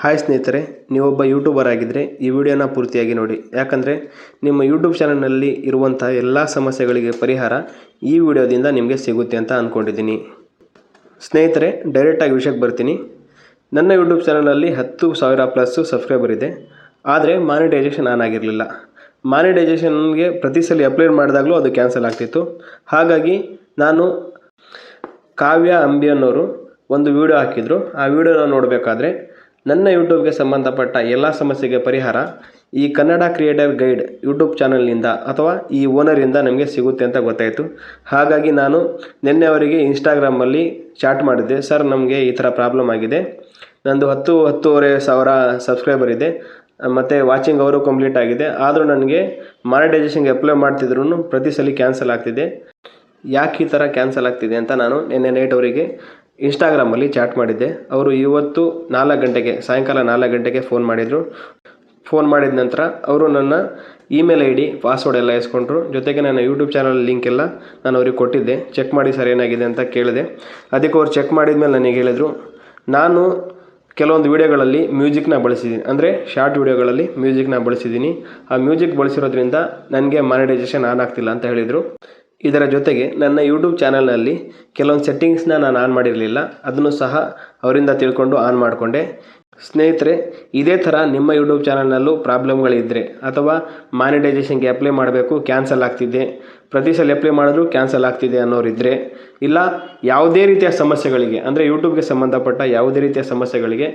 Hi ಸ್ನೇಹಿತರೆ, ನೀವೊಬ್ಬ YouTuber ಆಗಿದ್ದರೆ ಈ ವಿಡಿಯೋನ ಪೂರ್ತಿಯಾಗಿ ನೋಡಿ. ಯಾಕಂದರೆ ನಿಮ್ಮ ಯೂಟ್ಯೂಬ್ ಚಾನಲ್ನಲ್ಲಿ ಇರುವಂಥ ಎಲ್ಲ ಸಮಸ್ಯೆಗಳಿಗೆ ಪರಿಹಾರ ಈ ವಿಡಿಯೋದಿಂದ ನಿಮಗೆ ಸಿಗುತ್ತೆ ಅಂತ ಅಂದ್ಕೊಂಡಿದ್ದೀನಿ ಸ್ನೇಹಿತರೆ ಡೈರೆಕ್ಟಾಗಿ ವಿಷಯಕ್ಕೆ ಬರ್ತೀನಿ. ನನ್ನ ಯೂಟ್ಯೂಬ್ ಚಾನಲಲ್ಲಿ ಹತ್ತು ಸಾವಿರ ಪ್ಲಸ್ಸು ಸಬ್ಸ್ಕ್ರೈಬರ್ ಇದೆ. ಆದರೆ ಮಾನಿಟೈಸೇಷನ್ ಆನ್ ಆಗಿರಲಿಲ್ಲ. ಮಾನಿಟೈಸೇಷನ್ಗೆ ಪ್ರತಿ ಸಲ ಅಪ್ಲೋಡ್ ಮಾಡಿದಾಗಲೂ ಅದು ಕ್ಯಾನ್ಸಲ್ ಆಗ್ತಿತ್ತು. ಹಾಗಾಗಿ ನಾನು ಕಾವ್ಯ ಅಂಬಿ ಅನ್ನೋರು ಒಂದು ವಿಡಿಯೋ ಹಾಕಿದರು. ಆ ವಿಡಿಯೋನ ನೋಡಬೇಕಾದ್ರೆ ನನ್ನ ಯೂಟ್ಯೂಬ್ಗೆ ಸಂಬಂಧಪಟ್ಟ ಎಲ್ಲ ಸಮಸ್ಯೆಗೆ ಪರಿಹಾರ ಈ ಕನ್ನಡ ಕ್ರಿಯೇಟರ್ ಗೈಡ್ ಯೂಟ್ಯೂಬ್ ಚಾನಲ್ನಿಂದ ಅಥವಾ ಈ ಓನರಿಂದ ನಮಗೆ ಸಿಗುತ್ತೆ ಅಂತ ಗೊತ್ತಾಯಿತು. ಹಾಗಾಗಿ ನಾನು ನಿನ್ನೆ ಅವರಿಗೆ ಇನ್ಸ್ಟಾಗ್ರಾಮಲ್ಲಿ ಚಾಟ್ ಮಾಡಿದ್ದೆ. ಸರ್, ನಮಗೆ ಈ ಥರ ಪ್ರಾಬ್ಲಮ್ ಆಗಿದೆ. ನಂದು ಹತ್ತು, ಹತ್ತೂವರೆ ಸಾವಿರ ಸಬ್ಸ್ಕ್ರೈಬರ್ ಇದೆ. ಮತ್ತು ವಾಚಿಂಗ್ ಅವರು ಕಂಪ್ಲೀಟ್ ಆಗಿದೆ. ಆದರೂ ನನಗೆ ಮಾನಿಟೈಸೇಷನ್ಗೆ ಅಪ್ಲೈ ಮಾಡ್ತಿದ್ರು ಪ್ರತಿ ಸಲ ಕ್ಯಾನ್ಸಲ್ ಆಗ್ತಿದೆ. ಯಾಕೆ ಈ ಥರ ಕ್ಯಾನ್ಸಲ್ ಆಗ್ತಿದೆ ಅಂತ ನಾನು ನಿನ್ನೆ ನೈಟ್ ಅವರಿಗೆ ಇನ್ಸ್ಟಾಗ್ರಾಮಲ್ಲಿ ಚಾಟ್ ಮಾಡಿದ್ದೆ. ಅವರು ಇವತ್ತು ನಾಲ್ಕು ಗಂಟೆಗೆ, ಸಾಯಂಕಾಲ ನಾಲ್ಕು ಗಂಟೆಗೆ ಫೋನ್ ಮಾಡಿದರು. ಫೋನ್ ಮಾಡಿದ ನಂತರ ಅವರು ನನ್ನ ಇಮೇಲ್ ಐ ಡಿ ಪಾಸ್ವರ್ಡ್ ಎಲ್ಲ ಇಸ್ಕೊಂಡ್ರು ಜೊತೆಗೆ ನನ್ನ ಯೂಟ್ಯೂಬ್ ಚಾನಲ್ ಲಿಂಕ್ ಎಲ್ಲ ನಾನು ಅವ್ರಿಗೆ ಕೊಟ್ಟಿದ್ದೆ. ಚೆಕ್ ಮಾಡಿ ಸರ್ ಏನಾಗಿದೆ ಅಂತ ಕೇಳಿದೆ. ಅದಕ್ಕೆ ಅವ್ರು ಚೆಕ್ ಮಾಡಿದ ಮೇಲೆ ನನಗೆ ಹೇಳಿದರು, ನಾನು ಕೆಲವೊಂದು ವೀಡಿಯೋಗಳಲ್ಲಿ ಮ್ಯೂಸಿಕ್ನ ಬಳಸಿದ್ದೀನಿ ಅಂದರೆ ಶಾರ್ಟ್ ವೀಡಿಯೋಗಳಲ್ಲಿ ಮ್ಯೂಸಿಕ್ನ ಬಳಸಿದ್ದೀನಿ ಆ ಮ್ಯೂಸಿಕ್ ಬಳಸಿರೋದ್ರಿಂದ ನನಗೆ ಮಾನಿಟೈಸೇಷನ್ ಆನ್ ಆಗ್ತಿಲ್ಲ ಅಂತ ಹೇಳಿದರು. ಇದರ ಜೊತೆಗೆ ನನ್ನ ಯೂಟ್ಯೂಬ್ ಚಾನಲ್ನಲ್ಲಿ ಕೆಲವೊಂದು ಸೆಟ್ಟಿಂಗ್ಸ್ನ ನಾನು ಆನ್ ಮಾಡಿರಲಿಲ್ಲ. ಅದನ್ನು ಸಹ ಅವರಿಂದ ತಿಳ್ಕೊಂಡು ಆನ್ ಮಾಡಿಕೊಂಡೆ. ಸ್ನೇಹಿತರೆ, ಇದೇ ಥರ ನಿಮ್ಮ ಯೂಟ್ಯೂಬ್ ಚಾನಲ್ನಲ್ಲೂ ಪ್ರಾಬ್ಲಮ್ಗಳಿದ್ದರೆ ಅಥವಾ ಮಾನಿಟೈಸೇಷನ್ಗೆ ಅಪ್ಲೈ ಮಾಡಬೇಕು ಕ್ಯಾನ್ಸಲ್ ಆಗ್ತಿದೆ, ಪ್ರತಿ ಸಲ ಅಪ್ಲೈ ಮಾಡಿದ್ರು ಕ್ಯಾನ್ಸಲ್ ಆಗ್ತಿದೆ ಅನ್ನೋರಿದ್ದರೆ ಇಲ್ಲ, ಯಾವುದೇ ರೀತಿಯ ಸಮಸ್ಯೆಗಳಿಗೆ, ಅಂದರೆ ಯೂಟ್ಯೂಬ್ಗೆ ಸಂಬಂಧಪಟ್ಟ ಯಾವುದೇ ರೀತಿಯ ಸಮಸ್ಯೆಗಳಿಗೆ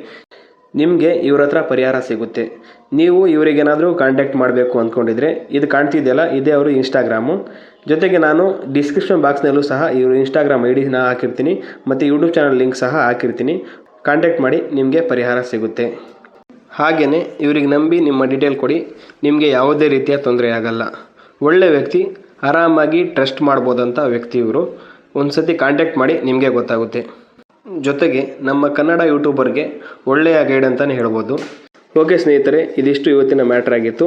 ನಿಮಗೆ ಇವ್ರ ಹತ್ರ ಪರಿಹಾರ ಸಿಗುತ್ತೆ. ನೀವು ಇವರಿಗೇನಾದರೂ ಕಾಂಟ್ಯಾಕ್ಟ್ ಮಾಡಬೇಕು ಅಂದ್ಕೊಂಡಿದ್ರೆ ಇದು ಕಾಣ್ತಿದೆಯಲ್ಲ, ಇದೇ ಅವರು ಇನ್ಸ್ಟಾಗ್ರಾಮು ಜೊತೆಗೆ ನಾನು ಡಿಸ್ಕ್ರಿಪ್ಷನ್ ಬಾಕ್ಸ್ನಲ್ಲೂ ಸಹ ಇವರು ಇನ್ಸ್ಟಾಗ್ರಾಮ್ ಐ ಡಿನ ಹಾಕಿರ್ತೀನಿ, ಮತ್ತು ಯೂಟ್ಯೂಬ್ ಚಾನಲ್ ಲಿಂಕ್ ಸಹ ಹಾಕಿರ್ತೀನಿ. ಕಾಂಟ್ಯಾಕ್ಟ್ ಮಾಡಿ ನಿಮಗೆ ಪರಿಹಾರ ಸಿಗುತ್ತೆ. ಹಾಗೆಯೇ ಇವ್ರಿಗೆ ನಂಬಿ ನಿಮ್ಮ ಡೀಟೇಲ್ ಕೊಡಿ, ನಿಮಗೆ ಯಾವುದೇ ರೀತಿಯ ತೊಂದರೆ ಆಗಲ್ಲ. ಒಳ್ಳೆ ವ್ಯಕ್ತಿ, ಆರಾಮಾಗಿ ಟ್ರಸ್ಟ್ ಮಾಡ್ಬೋದಂಥ ವ್ಯಕ್ತಿ ಇವರು. ಒಂದು ಸತಿ ಕಾಂಟ್ಯಾಕ್ಟ್ ಮಾಡಿ ನಿಮಗೆ ಗೊತ್ತಾಗುತ್ತೆ. ಜೊತೆಗೆ ನಮ್ಮ ಕನ್ನಡ ಯೂಟ್ಯೂಬರ್ಗೆ ಒಳ್ಳೆಯ ಗೈಡ್ ಅಂತಲೇ ಹೇಳ್ಬೋದು. ಓಕೆ ಸ್ನೇಹಿತರೆ, ಇದಿಷ್ಟು ಇವತ್ತಿನ ಮ್ಯಾಟ್ರ್ ಆಗಿತ್ತು.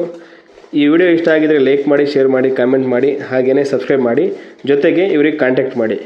ಈ ವಿಡಿಯೋ ಇಷ್ಟ ಆಗಿದರೆ ಲೈಕ್ ಮಾಡಿ, ಶೇರ್ ಮಾಡಿ, ಕಾಮೆಂಟ್ ಮಾಡಿ ಹಾಗೆಯೇ ಸಬ್ಸ್ಕ್ರೈಬ್ ಮಾಡಿ. ಜೊತೆಗೆ ಇವ್ರಿಗೆ ಕಾಂಟ್ಯಾಕ್ಟ್ ಮಾಡಿ.